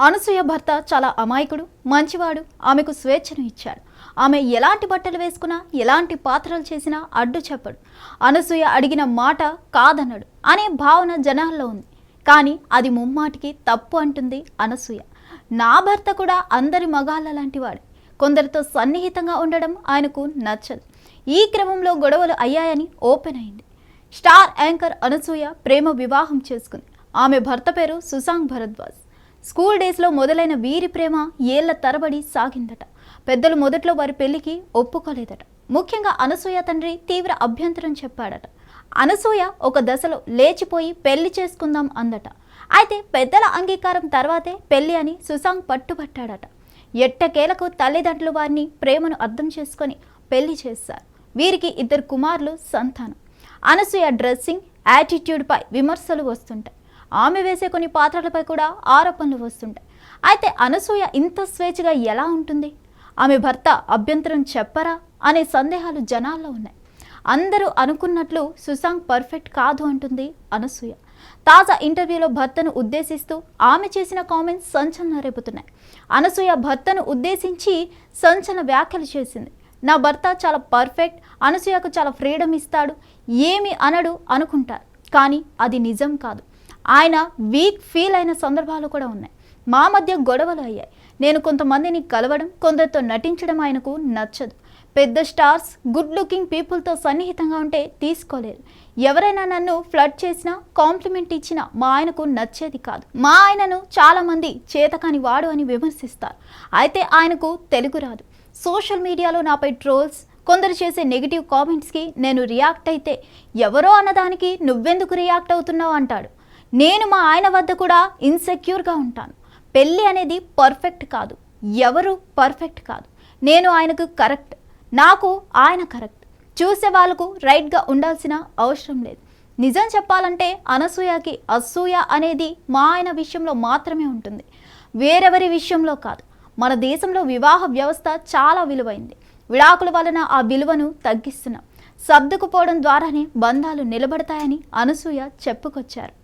అనసూయ భర్త చాలా అమాయకుడు మంచివాడు ఆమెకు స్వేచ్ఛను ఇచ్చాడు. ఆమె ఎలాంటి బట్టలు వేసుకున్నా ఎలాంటి పాత్రలు చేసినా అడ్డు చెప్పడు. అనసూయ అడిగిన మాట కాదనడు అనే భావన జనాల్లో ఉంది. కానీ అది ముమ్మాటికి తప్పు అంటుంది అనసూయ. నా భర్త కూడా అందరి మగాళ్ళ లాంటివాడు కొందరితో సన్నిహితంగా ఉండడం ఆయనకు నచ్చదు. ఈ క్రమంలో గొడవలు అయ్యాయని ఓపెన్ అయింది. స్టార్ యాంకర్ అనసూయ ప్రేమ వివాహం చేసుకుంది. ఆమె భర్త పేరు సుశాంక్ భరద్వాజ్. స్కూల్ డేస్లో మొదలైన వీరి ప్రేమ ఏళ్ళ తరబడి సాగిందట. పెద్దలు మొదట్లో వారి పెళ్ళికి ఒప్పుకోలేదట. ముఖ్యంగా అనసూయ తండ్రి తీవ్ర అభ్యంతరం చెప్పాడట. అనసూయ ఒక దశలో లేచిపోయి పెళ్ళి చేసుకుందాం అందట. అయితే పెద్దల అంగీకారం తర్వాతే పెళ్ళి అని సుశాంక్ పట్టుబట్టాడట. ఎట్టకేలకు తల్లిదండ్రులు వారిని ప్రేమను అర్థం చేసుకొని పెళ్ళి చేశారు వీరికి ఇద్దరు కుమారులు సంతానం. అనసూయ డ్రెస్సింగ్ యాటిట్యూడ్పై విమర్శలు వస్తుంటాయి. ఆమె వేసే కొన్ని పాత్రలపై కూడా ఆరోపణలు వస్తుంటాయి. అయితే అనసూయ ఇంత స్వేచ్ఛగా ఎలా ఉంటుంది? ఆమె భర్త అభ్యంతరం చెప్పరా? అనే సందేహాలు జనాల్లో ఉన్నాయి. అందరూ అనుకున్నట్లు సుశాంక్ పర్ఫెక్ట్ కాదు అంటుంది అనసూయ. తాజా ఇంటర్వ్యూలో భర్తను ఉద్దేశిస్తూ ఆమె చేసిన కామెంట్స్ సంచలన రేపుతున్నాయి. అనసూయ భర్తను ఉద్దేశించి సంచలన వ్యాఖ్యలు చేసింది. నా భర్త చాలా పర్ఫెక్ట్ అనసూయకు చాలా ఫ్రీడమ్ ఇస్తాడు ఏమి అనడు అనుకుంటారు. కానీ అది నిజం కాదు. ఆయన వీక్ ఫీల్ అయిన సందర్భాలు కూడా ఉన్నాయి. మా మధ్య గొడవలు అయ్యాయి. నేను కొంతమందిని కలవడం కొందరితో నటించడం ఆయనకు నచ్చదు. పెద్ద స్టార్స్ గుడ్ లుకింగ్ పీపుల్తో సన్నిహితంగా ఉంటే తీసుకోలేరు. ఎవరైనా నన్ను ఫ్లడ్ చేసినా కాంప్లిమెంట్ ఇచ్చినా మా ఆయనకు నచ్చేది కాదు. మా ఆయనను చాలామంది చేతకాని వాడు అని విమర్శిస్తారు. అయితే ఆయనకు తెలుగు రాదు. సోషల్ మీడియాలో నాపై ట్రోల్స్ కొందరు చేసే నెగిటివ్ కామెంట్స్కి నేను రియాక్ట్ అయితే ఎవరో అన్నదానికి నువ్వెందుకు రియాక్ట్ అవుతున్నావు అంటాడు. నేను మా ఆయన వద్ద కూడా ఇన్సెక్యూర్గా ఉంటాను. పెళ్ళి అనేది పర్ఫెక్ట్ కాదు. ఎవరు పర్ఫెక్ట్ కాదు. నేను ఆయనకు కరెక్ట్ నాకు ఆయన కరెక్ట్ చూసే వాళ్ళకు రైట్గా ఉండాల్సిన అవసరం లేదు. నిజం చెప్పాలంటే అనసూయకి అసూయ అనేది మా ఆయన విషయంలో మాత్రమే ఉంటుంది. వేరెవరి విషయంలో కాదు. మన దేశంలో వివాహ వ్యవస్థ చాలా విలువైంది. విడాకుల వలన ఆ విలువను తగ్గిస్తున్నాం. సర్దుకుపోవడం ద్వారానే బంధాలు నిలబడతాయని అనసూయ చెప్పుకొచ్చారు.